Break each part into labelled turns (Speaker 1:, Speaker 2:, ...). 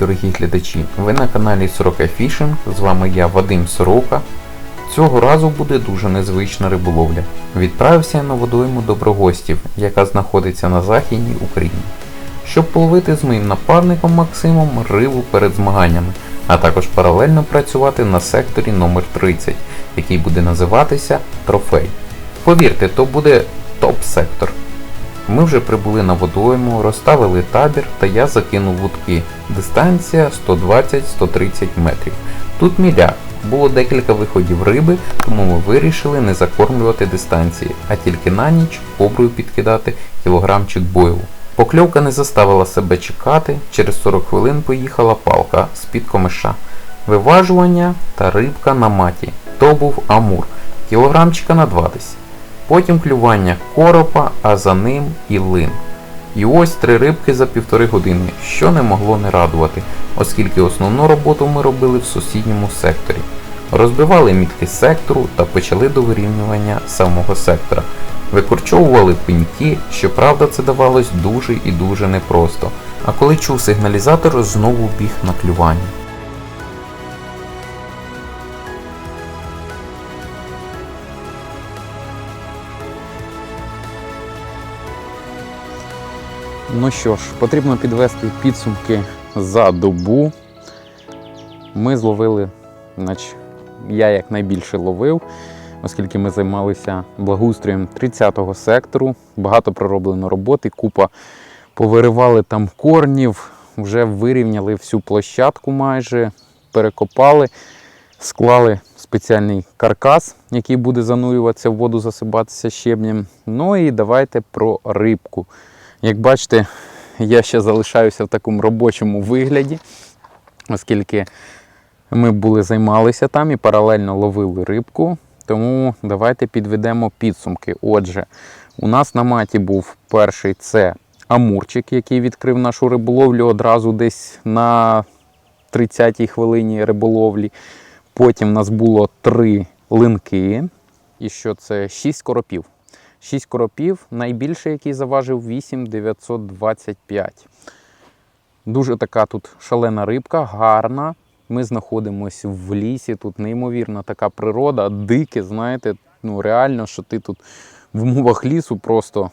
Speaker 1: Дорогі глядачі! Ви на каналі Сорока Фішинг. З вами я, Вадим Сорока. Цього разу буде дуже незвична риболовля. Відправився я на водойму Доброгостів, яка знаходиться на Західній Україні, щоб половити з моїм напарником Максимом рибу перед змаганнями, а також паралельно працювати на секторі номер 30 який буде називатися Трофей. Повірте, то буде топ-сектор. Ми вже прибули на водойму, розставили табір та я закинув вудки. Дистанція 120-130 метрів. Тут міляк. Було декілька виходів риби, тому ми вирішили не закормлювати дистанції, а тільки на ніч коброю підкидати кілограмчик бойлу. Покльовка не заставила себе чекати, через 40 хвилин поїхала палка з-під комиша. Виважування та рибка на маті. То був амур, кілограмчика на 20. Потім клювання коропа, а за ним і лин. І ось три рибки за півтори години, що не могло не радувати, оскільки основну роботу ми робили в сусідньому секторі. Розбивали мітки сектору та почали до вирівнювання самого сектора. Викорчовували пеньки, щоправда це давалось дуже і дуже непросто. А коли чув сигналізатор, знову біг на клювання. Ну що ж, потрібно підвести підсумки за добу. Ми зловили, значить, я як найбільше ловив, оскільки ми займалися благоустроєм 30-го сектору. Багато пророблено роботи, купа повиривали там корнів, вже вирівняли всю площадку майже, перекопали, склали спеціальний каркас, який буде занурюватися в воду, засипатися щебнем. Ну і давайте про рибку. Як бачите, я ще залишаюся в такому робочому вигляді, оскільки ми були займалися там і паралельно ловили рибку. Тому давайте підведемо підсумки. Отже, у нас на маті був перший це амурчик, який відкрив нашу риболовлю одразу десь на 30-й хвилині риболовлі. Потім у нас було три линки. І що це 6 коропів. 6 коропів, найбільший, який заважив 8,925. Дуже така тут шалена рибка, гарна. Ми знаходимося в лісі, тут неймовірна така природа, дике, знаєте, ну реально, що ти тут в умовах лісу просто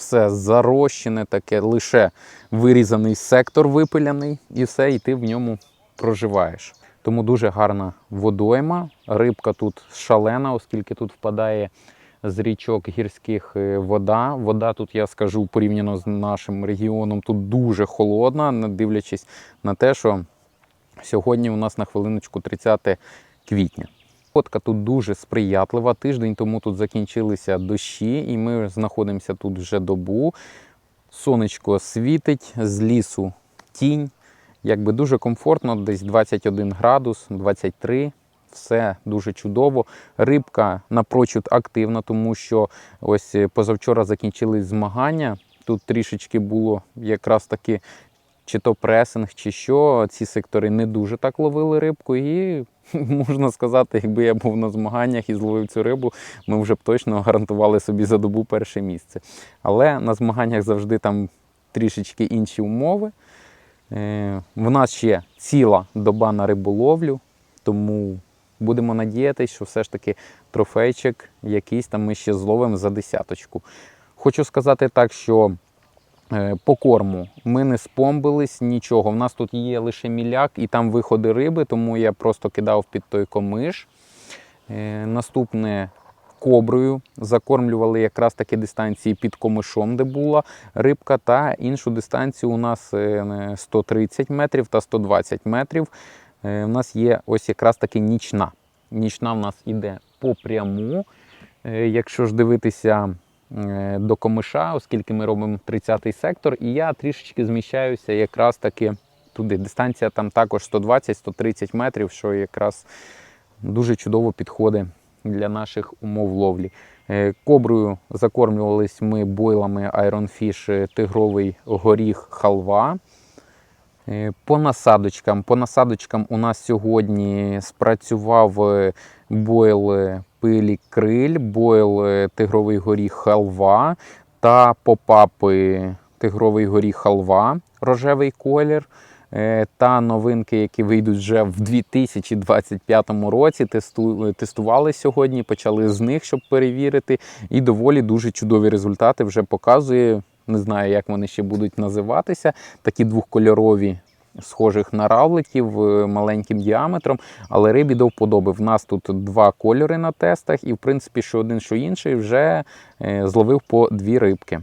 Speaker 1: все зарощене, таке, лише вирізаний сектор випиляний, і все, і ти в ньому проживаєш. Тому дуже гарна водойма. Рибка тут шалена, оскільки тут впадає з річок гірських е, вода. Вода тут, я скажу, порівняно з нашим регіоном, тут дуже холодна, не дивлячись на те, що сьогодні у нас на хвилиночку 30 квітня. Погодка тут дуже сприятлива. Тиждень тому тут закінчилися дощі, і ми знаходимося тут вже добу. Сонечко світить, з лісу тінь. Якби дуже комфортно, десь 21 градус, 23 все дуже чудово. Рибка напрочуд активна, тому що ось позавчора закінчились змагання. Тут трішечки було якраз таки чи то пресинг, чи що. Ці сектори не дуже так ловили рибку. І можна сказати, якби я був на змаганнях і зловив цю рибу, ми вже б точно гарантували собі за добу перше місце. Але на змаганнях завжди там трішечки інші умови. Е, В нас ще ціла доба на риболовлю, тому будемо надіятися, що все ж таки трофейчик якийсь там ми ще зловимо за десяточку. Хочу сказати так, що е, по корму ми не спомбились нічого. У нас тут є лише міляк і там виходи риби, тому я просто кидав під той комиш. Е, Наступне коброю закормлювали якраз такі дистанції під комишом, де була рибка, та іншу дистанцію у нас е, 130 метрів та 120 метрів. Е, У нас є ось якраз таки нічна. Нічна в нас іде по пряму. Е, Якщо ж дивитися е, до комиша, оскільки ми робимо 30-й сектор, і я трішечки зміщаюся якраз таки туди. Дистанція там також 120-130 метрів, що якраз дуже чудово підходить для наших умов ловлі. Е, Коброю закормлювались ми бойлами Iron Fish е, тигровий горіх халва. Е, По насадочкам. По насадочкам у нас сьогодні спрацював е, бойл е, пилі криль, бойл тигровий горіх халва та попапи тигровий горіх халва. рожевий колір. Та новинки, які вийдуть вже в 2025 році, тесту, тестували сьогодні, почали з них, щоб перевірити. І доволі дуже чудові результати вже показує. Не знаю, як вони ще будуть називатися. Такі двохкольорові, схожих на равликів е, маленьким діаметром. Але рибі до вподоби. В нас тут два кольори на тестах, і в принципі, що один, що інший, вже е, зловив по дві рибки.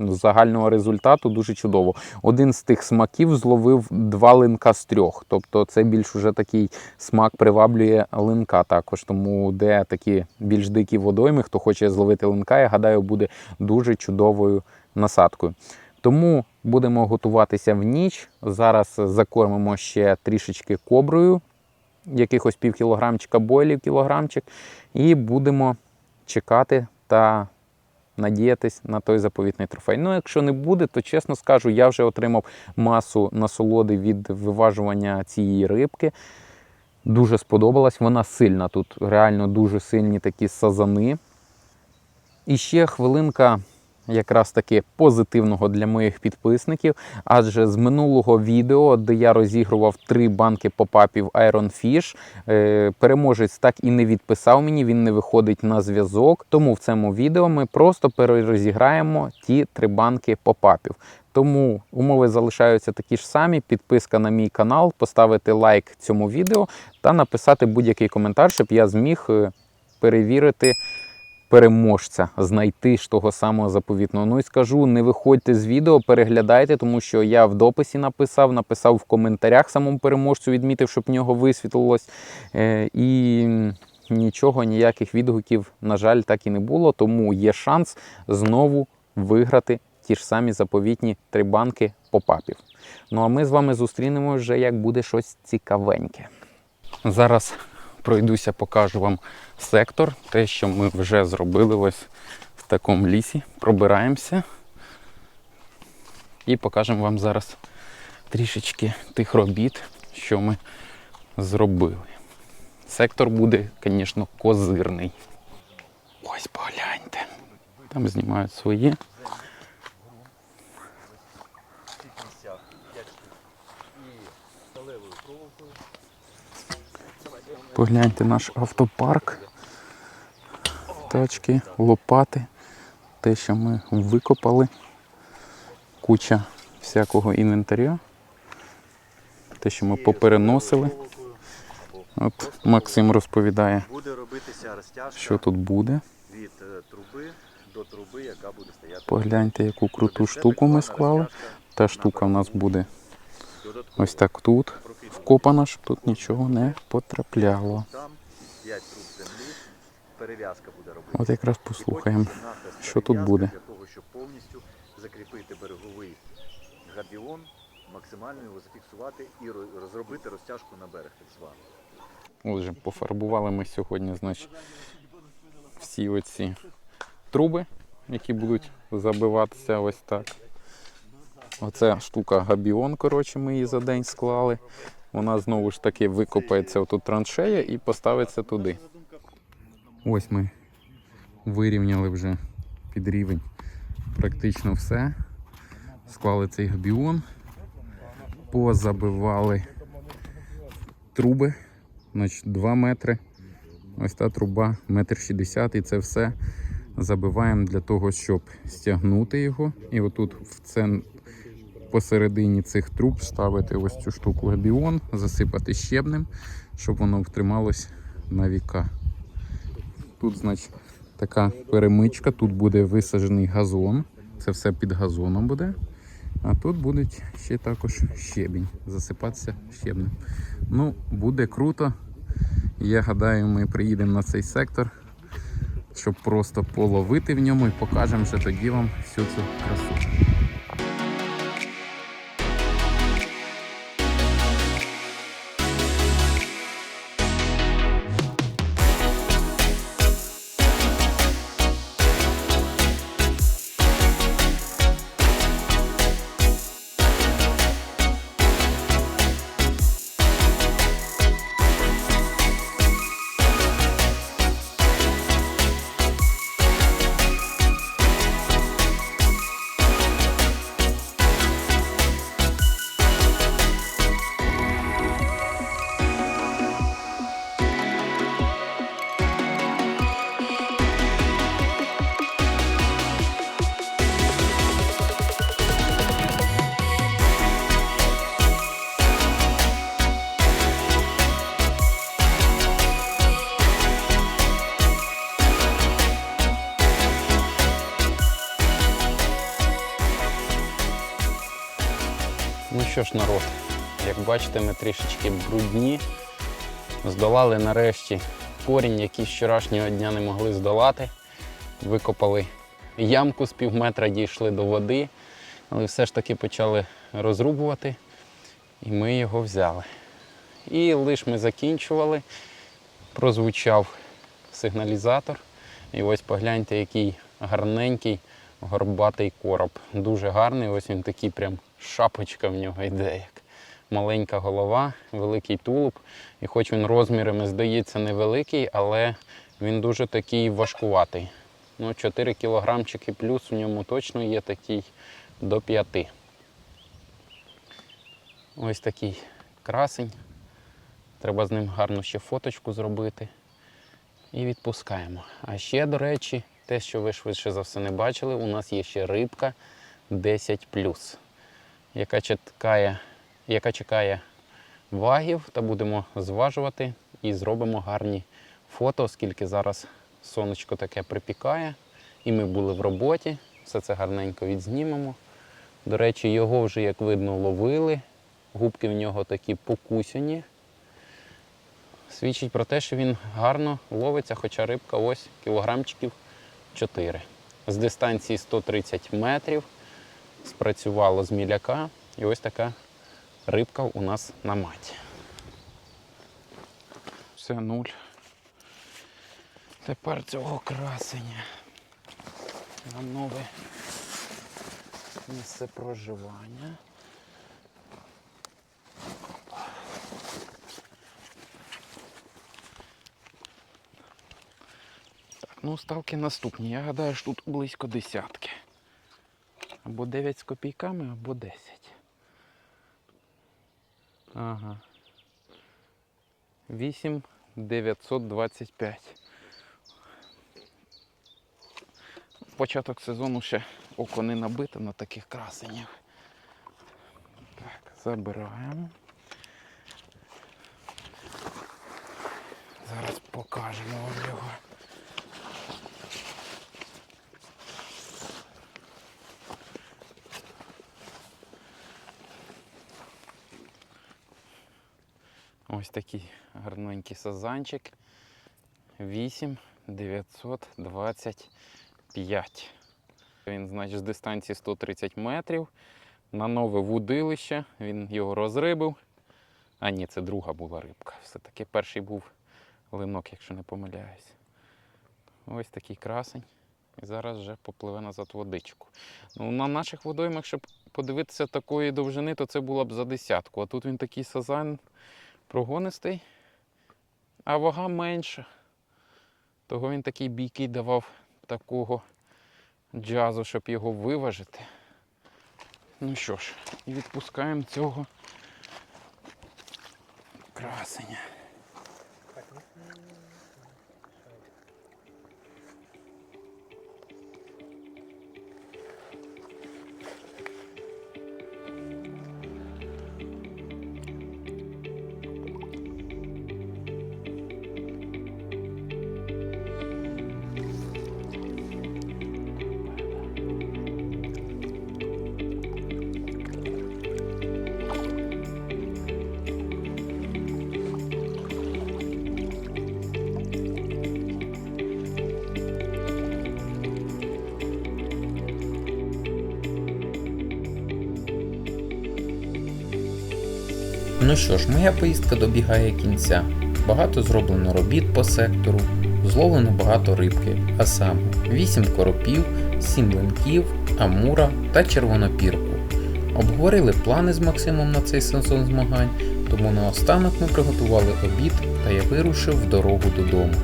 Speaker 1: Загального результату дуже чудово. Один з тих смаків зловив два линка з трьох. Тобто це більш уже такий смак приваблює линка також. Тому де такі більш дикі водойми, хто хоче зловити линка, я гадаю, буде дуже чудовою насадкою. Тому будемо готуватися в ніч. Зараз закормимо ще трішечки коброю, якихось пів кілограмчика бойлів, кілограмчик, і будемо чекати та надіятись на той заповітний трофей. Ну, якщо не буде, то чесно скажу, я вже отримав масу насолоди від виважування цієї рибки. Дуже сподобалась. Вона сильна тут, реально дуже сильні такі сазани. І ще хвилинка якраз таки позитивного для моїх підписників. Адже з минулого відео, де я розігрував три банки попапів Iron Fish, е, переможець так і не відписав мені, він не виходить на зв'язок. Тому в цьому відео ми просто перерозіграємо ті три банки попапів. Тому умови залишаються такі ж самі. Підписка на мій канал, поставити лайк цьому відео та написати будь-який коментар, щоб я зміг е, перевірити переможця, знайти ж того самого заповітного. Ну і скажу, не виходьте з відео, переглядайте, тому що я в дописі написав, написав в коментарях самому переможцю, відмітив, щоб в нього висвітлилось. Е, І нічого, ніяких відгуків, на жаль, так і не було. Тому є шанс знову виграти ті ж самі заповітні три банки попапів. Ну а ми з вами зустрінемо вже, як буде щось цікавеньке. Зараз пройдуся, покажу вам сектор, те, що ми вже зробили ось в такому лісі. Пробираємося і покажемо вам зараз трішечки тих робіт, що ми зробили. Сектор буде, звісно, козирний. Ось погляньте. Там знімають свої. Погляньте наш автопарк. Тачки, лопати. Те, що ми викопали. Куча всякого інвентаря. Те, що ми попереносили. От Максим розповідає, що тут буде.
Speaker 2: від е, труби до труби, яка буде стояти.
Speaker 1: Погляньте, яку круту
Speaker 2: Тобто
Speaker 1: штуку ми склали. Та штука в нас буде ось так тут. Вкопана, щоб тут нічого не потрапляло.
Speaker 2: Там 5 труб землі, перев'язка буде робити.
Speaker 1: От якраз послухаємо. що тут буде.
Speaker 2: Максимально його зафіксувати і розробити розтяжку на берег так звану.
Speaker 1: Отже, пофарбували ми сьогодні, значить, всі оці труби, які будуть забиватися ось так. Оця штука габіон, коротше, ми її за день склали. Вона знову ж таки викопається отут траншея і поставиться туди. Ось ми вирівняли вже під рівень практично все. Склали цей габіон, позабивали труби значить 2 метри. Ось та труба, метр шістдесят, і це все забиваємо для того, щоб стягнути його. І отут в це посередині цих труб ставити ось цю штуку габіон, засипати щебнем, щоб воно втрималось на віка. Тут, значить, така перемичка, тут буде висаджений газон. Це все під газоном буде. А тут буде ще також щебінь, засипатися щебнем. Ну, буде круто. Я гадаю, ми приїдемо на цей сектор, щоб просто половити в ньому і покажемо вже тоді вам всю цю красу. Що ж, народ, як бачите, ми трішечки брудні. Здолали нарешті корінь, який з вчорашнього дня не могли здолати. Викопали ямку з пів метра, дійшли до води, але все ж таки почали розрубувати, і ми його взяли. І лише ми закінчували, прозвучав сигналізатор. І ось погляньте, який гарненький горбатий короб. Дуже гарний, ось він такий прям шапочка в нього йде. як Маленька голова, великий тулуб. І хоч він розмірами здається невеликий, але він дуже такий важкуватий. Ну, 4 кілограмчики плюс у ньому точно є такий до 5. Ось такий красень. Треба з ним гарно ще фоточку зробити. І відпускаємо. А ще, до речі, те, що ви швидше за все не бачили, у нас є ще рибка 10, яка чекає, яка чекає вагів, та будемо зважувати і зробимо гарні фото, оскільки зараз сонечко таке припікає, і ми були в роботі. Все це гарненько відзнімемо. До речі, його вже, як видно, ловили. Губки в нього такі покусяні. Свідчить про те, що він гарно ловиться, хоча рибка ось кілограмчиків 4. З дистанції 130 метрів спрацювало з міляка. І ось така рибка у нас на маті. Все нуль. Тепер цього красення на нове місце проживання. Ну ставки наступні. Я гадаю, що тут близько десятки. Або 9 з копійками, або 10. Ага. 8 925. Початок сезону ще око не набите на таких красенях. Так, забираємо. Зараз покажемо вам його. Ось такий гарненький сазанчик. 8 925. Він, значить, з дистанції 130 метрів. На нове вудилище. Він його розрибив. А ні, це друга була рибка. Все-таки перший був линок, якщо не помиляюсь. Ось такий красень. І зараз вже попливе назад водичку. Ну, на наших водоймах, щоб подивитися такої довжини, то це було б за десятку. А тут він такий сазан прогонистий, а вага менша. Того він такий бійкий давав такого джазу, щоб його виважити. Ну що ж, і відпускаємо цього красення.
Speaker 3: Ну що ж, моя поїздка добігає кінця. Багато зроблено робіт по сектору, зловлено багато рибки, а саме 8 коропів, 7 линків, амура та червонопірку. Обговорили плани з Максимом на цей сезон змагань, тому наостанок ми приготували обід та я вирушив в дорогу додому.